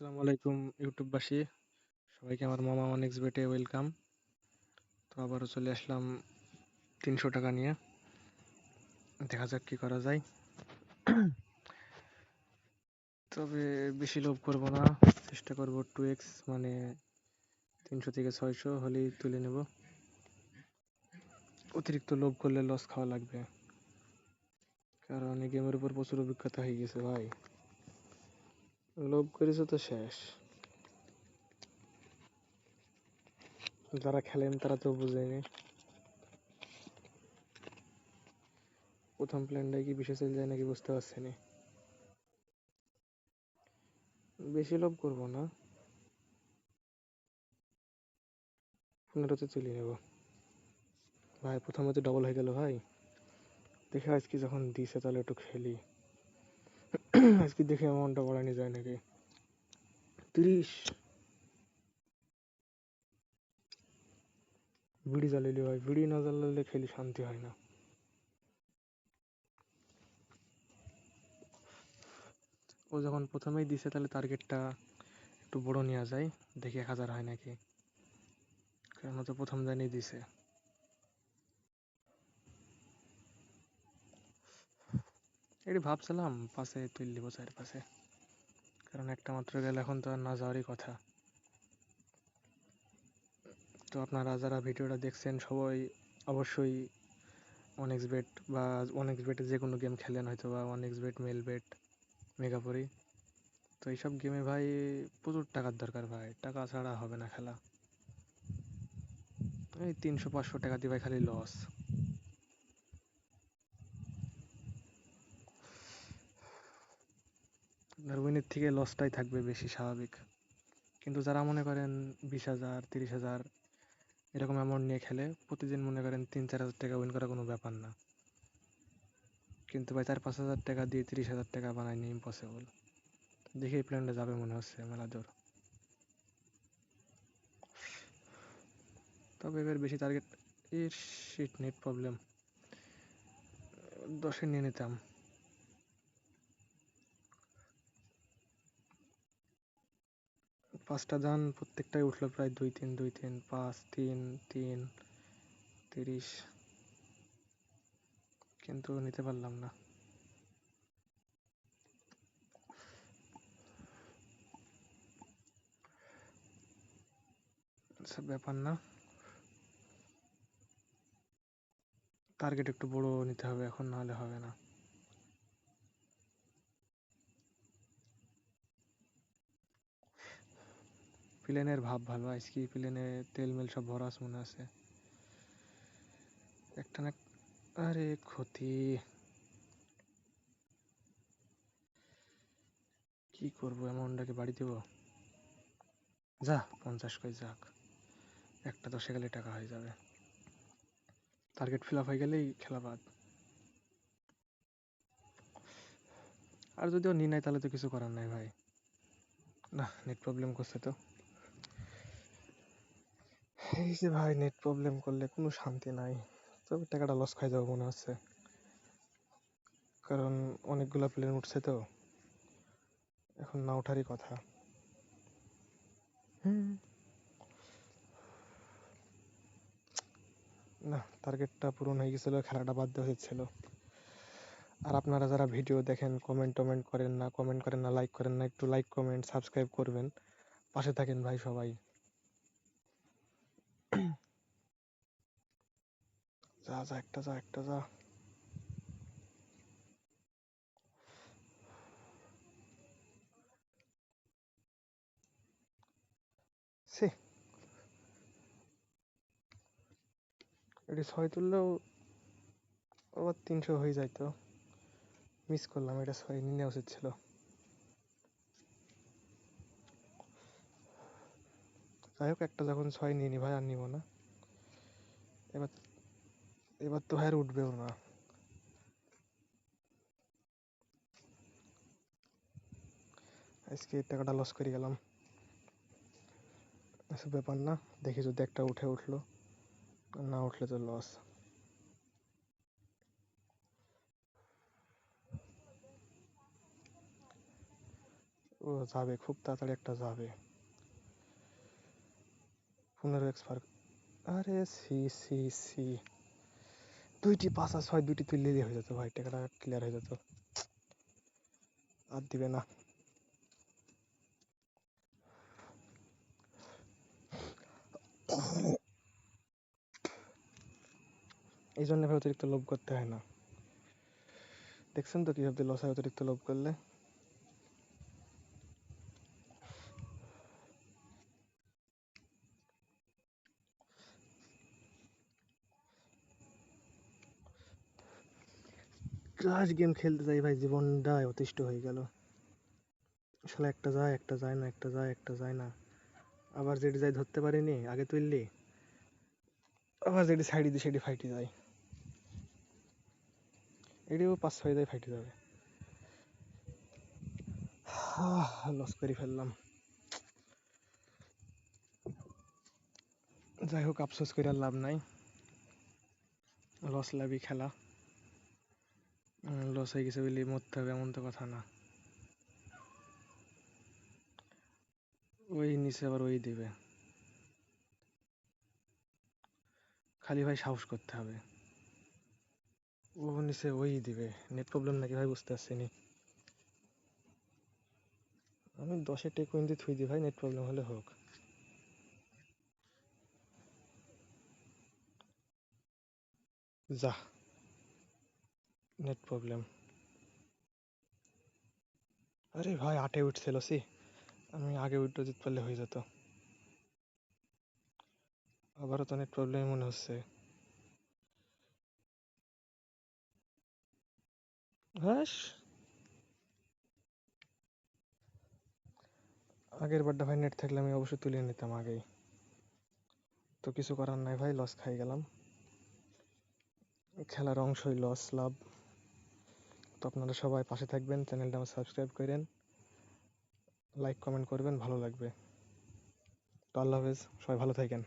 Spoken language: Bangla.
আসসালামু আলাইকুম, ইউটিউববাসী। সবাইকে আমার মামা অনেক্স বেটে ওয়েলকাম তো আবারও চলে আসলাম তিনশো টাকা নিয়ে। দেখা যাক কি করা যায়। তবে বেশি লোভ করব না। চেষ্টা করব টু এক্স মানে তিনশো থেকে ছয়শো হলেই তুলে নেব। অতিরিক্ত লোভ করলে লস খাওয়া লাগবে। কারণ এই গেমের উপর প্রচুর অভিজ্ঞতা হয়ে গেছে ভাই। লোভ করেছে তো শেষ। যারা খেলেন তারা তো বুঝেনি। প্রথম প্ল্যানটাই কি বিষয় চলে যায় নাকি বুঝতে পারছি না বেশি লোভ করব না। পনেরোতে চলে নেব ভাই, প্রথমে তো ডবল হয়ে গেল ভাই। দেখে আজকে যখন দিছে তাহলে একটু খেলি। আজকে দেখে অ্যামাউন্টটা বাড়ানো যায় নাকি? তিরিশ। বিড়ি জ্বালিলি ভাই, বিড়ি না জ্বালালে খেলি শান্তি হয় না। ও যখন প্রথমেই দিছে, তাহলে টার্গেটটা একটু বড় নেওয়া যায়, দেখি এক হাজার হয় নাকি। কারণ তো প্রথম জানিয়ে দিছে। এটি ভাবছিলাম পাশে তুললি বসার পাশে। কারণ একটা মাত্র গেলে, এখন তো আর না যাওয়ারই কথা। তো আপনারা যারা ভিডিওটা দেখছেন, সবাই অবশ্যই অনেক্স বেট বা অনেক্স বেটে যে কোনো গেম খেলেন হয়তো বা one x bet Melbet Megapari তো এইসব গেমে ভাই প্রচুর টাকার দরকার ভাই। টাকা ছাড়া হবে না খেলা। এই তিনশো পাঁচশো টাকা দিয়ে ভাই খালি লস আপনার উইনের থেকে লসটাই থাকবে বেশি স্বাভাবিক। কিন্তু যারা মনে করেন বিশ হাজার, তিরিশ হাজার এরকম অ্যামাউন্ট নিয়ে খেলে, প্রতিদিন মনে করেন তিন, চার হাজার টাকা উইন করা কোনো ব্যাপার না। কিন্তু ভাই চার, পাঁচ হাজার টাকা দিয়ে তিরিশ হাজার টাকা বানায়নি ইম্পসিবল দেখে এই প্ল্যানটা যাবে মনে হচ্ছে, মেলা দূর তবে এবার বেশি টার্গেট এর শিট নেট প্রবলেম দশে নিয়ে নিতাম। পাঁচটা যান প্রত্যেকটাই উঠল প্রায় দুই তিন দুই তিন, পাঁচ তিন তিন, তিরিশ। কিন্তু নিতে পারলাম না। আচ্ছা ব্যাপার না। টার্গেট একটু বড় নিতে হবে, এখন নাহলে হবে না। প্লেনের ভাব ভালো আজকে প্লেনে তেল মেল সব ভরা মনে আছে। একটা না আরে ক্ষতি। কি করব অ্যামাউন্টটাকে বাড়ি দেবো? যা, পঞ্চাশ কই যাক। একটা দশে গেলে টাকা হয়ে যাবে। টার্গেট ফিল আপ হয়ে গেলেই খেলা বাদ। আর যদিও নি নেয় তাহলে তো কিছু করার নাই ভাই। না নেট প্রবলেম করছে তো। যে ভাই নেট প্রবলেম করলে কোনো শান্তি নাই। তবে টাকাটা লস খাই যাব মনে হচ্ছে। কারণ অনেকগুলো প্লেন উঠছে তো। এখন না ওঠারই কথা। হুম। না টার্গেটটা পূরণ হয়ে গেছিল, খেলাটা বাদ দেওয়া হয়েছিল। আর আপনারা যারা ভিডিও দেখেন কমেন্ট টমেন্ট করেন না কমেন্ট করেন না লাইক করেন না, একটু লাইক কমেন্ট সাবস্ক্রাইব করবেন। পাশে থাকেন ভাই সবাই। যা যা, একটা যা একটা যা। সে এটি ছয় তুললেও আবার তিনশো হয়ে যায় তো মিস করলাম, এটা ছয় নিয়ে নেওয়া উচিত ছিল। যাই হোক একটা যখন ছয় নিয়ে নি, ভাই আর নিব না। এবার এবার তো ভাই আর উঠবেও না। আজকে টাকাটা লস করে গেলাম। আচ্ছা ব্যাপার না, দেখি যদি একটা উঠে উঠল না উঠলে তো লস ও যাবে, খুব তাড়াতাড়ি একটা যাবে। পনেরো এক্সপার আরে সি সি সি। দুইটি পাঁচ আর ছয়, দুইটি তুললেই হয়ে যেত ভাই, টাকাটা ক্লিয়ার হয়ে যেত। আর দিবে না। এই জন্য অতিরিক্ত লোভ করতে হয় না। দেখছেন তো কীভাবে লস হয়, অতিরিক্ত লোভ করলে? ক্রাশ গেম খেলতে যাই ভাই জীবনটা অতিষ্ঠ হয়ে গেল। আসলে একটা যায় একটা যায় না, একটা যায় একটা যায় না। আবার যেটি যাই ধরতে পারিনি, আগে তুললি। আবার যেটি সাইডে দিয়ে সেটি ফাইটে যায় এটিও পাঁচ ছয় যায়, ফাইটে যাবে। লস করে ফেললাম। যাই হোক, আফসোস করে লাভ নাই। লস লাভই খেলা। লস হয়ে গেছে বলে মরতে হবে, এমন তো কথা না। ওই নিচে আবার ওই দিবে। খালি ভাই সাহস করতে হবে। ও নিচে ওই দিবে। নেট প্রবলেম নাকি ভাই বুঝতে পারছি নি। আমি দশে টেক দিয়ে থুই দিই ভাই নেট প্রবলেম হলে হোক। যা। নেট প্রবলেম আরে ভাই, আটে উঠছিল, সি। আমি আগে উঠতে জিত পারলে হয়ে যেত। আবারও তো নেট প্রবলেম মনে হচ্ছে। আগের বারটা ভাই নেট থাকলে আমি অবশ্যই তুলে নিতাম আগেই। তো কিছু করার নাই ভাই লস খাই গেলাম। খেলার অংশই লস লাভ। তো আপনারা সবাই পাশে থাকবেন, চ্যানেলটা আমার সাবস্ক্রাইব করেন, লাইক, কমেন্ট করবেন, ভালো লাগবে। তো আল্লাহ হাফেজ, সবাই ভালো থাকেন।